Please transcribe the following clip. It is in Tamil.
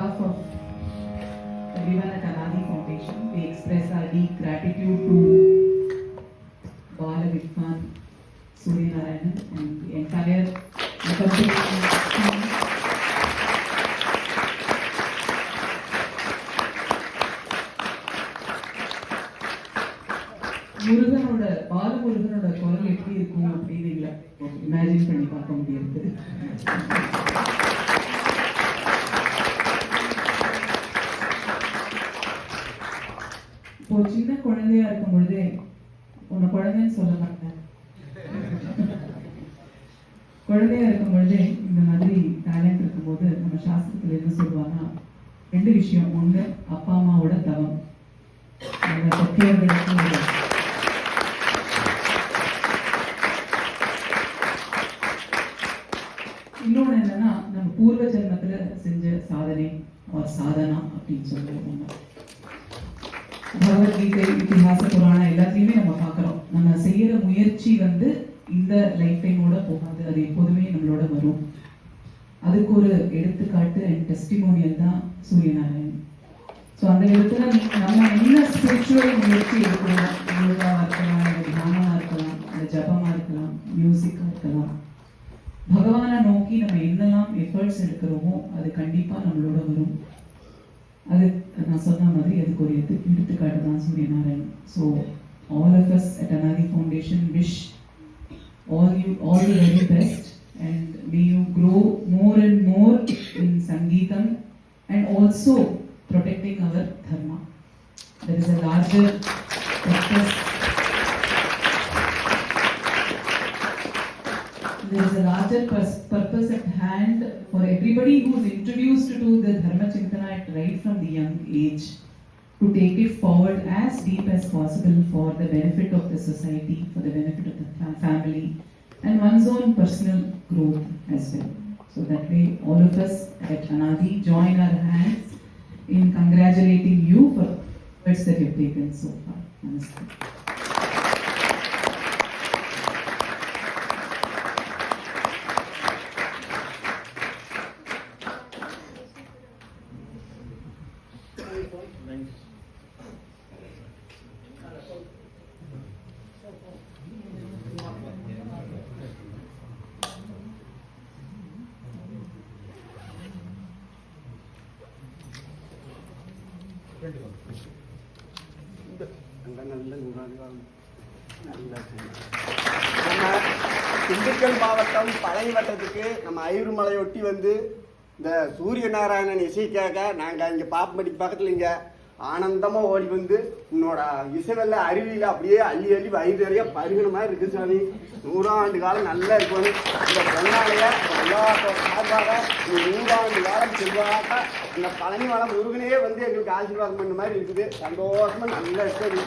On behalf of everyone at Anadi Foundation, we express our deep gratitude to Bala Vikman, Surya Narayanan, and the entire accompanying team. முருகனோட பாலமுருகனோட குரல் எப்படி இருக்கும் அப்படின்னு இல்லை இமேஜின் பண்ணி பார்க்க முடியாது இப்போ சின்ன குழந்தையா இருக்கும் பொழுதே உன்னை குழந்தைன்னு சொல்ல மாட்டேன். குழந்தையா இருக்கும் பொழுதே இந்த மாதிரி டேலண்ட் இருக்கும்போது நம்ம சாஸ்திரத்துல என்ன சொல்லுவாங்கன்னா ரெண்டு விஷயம். ஒண்ணு அப்பா அம்மாவோட தவம். அந்த பெற்றோர்களுக்கு இன்னொன்று என்னன்னா நம்ம பூர்வ ஜென்மத்துல செஞ்ச சாதனை ஒரு சாதனா அப்படின்னு சொல்லுவோம் பகவத்கீதை இத்திஹாச புராணம் எல்லாத்தையுமே நம்ம பார்க்குறோம். நம்ம செய்யற முயற்சி வந்து இந்த லைஃப் டைமோட போகாது. அது எப்போதுமே நம்மளோட வரும். அதுக்கு ஒரு எடுத்துக்காட்டு அண்ட் டெஸ்டிமோனியல் தான் சூரியநாராயணன். ஸோ அந்த இடத்துல நம்ம என்ன ஸ்பிரிச்சுவல் முயற்சி எடுக்கிறோம்? யோகாவாக இருக்கலாம் இல்லை தியானமாக இருக்கலாம் இல்லை ஜபமாக இருக்கலாம் மியூசிக்காக இருக்கலாம். பகவானை நோக்கி நம்ம என்னெல்லாம் எஃபர்ட்ஸ் எடுக்கிறோமோ அது கண்டிப்பாக நம்மளோட வரும். அது நான் சொன்ன மாதிரி அதுக்கு ஒரு எடுத்து எடுத்துக்காட்டு தான் Suryanarayan so all of us at Anadhi foundation wish all you all the very best and may you grow more and more in Sangeetam and also protecting our dharma. There is a larger larger purpose at hand for everybody who is introduced to the Dharma Chintana right from the young age to take it forward as deep as possible for the benefit of the society, for the benefit of the fa- family, and one's own personal growth as well. So that way, all of us at Anadi join our hands in congratulating you for the efforts that you've taken so far. Namaste. Dindigul மாவட்டம் பழைய வட்டத்துக்கு நம்ம ஐயூர் ஒட்டி வந்து இந்த சூரிய நாராயணன் இசைக்காக நாங்கள் இங்கே பாப்படி பக்கத்தில் இங்கே ஆனந்தமாக ஓடி வந்து உன்னோட இசைவெல்ல அருவியில் அப்படியே அள்ளி அள்ளி வயிறு நிறைய பருகின மாதிரி இருக்கு சாமி. நூறாண்டு காலம் நல்லா இருக்கணும். இந்த பொன்னாலைய எல்லா சார்பாக இந்த நூறாண்டு காலம் செல்வாக இந்த பழனி வளம் முருகனே வந்து எங்களுக்கு ஆசீர்வாதம் பண்ண மாதிரி இருக்குது. சந்தோஷமா நல்லா இருக்குது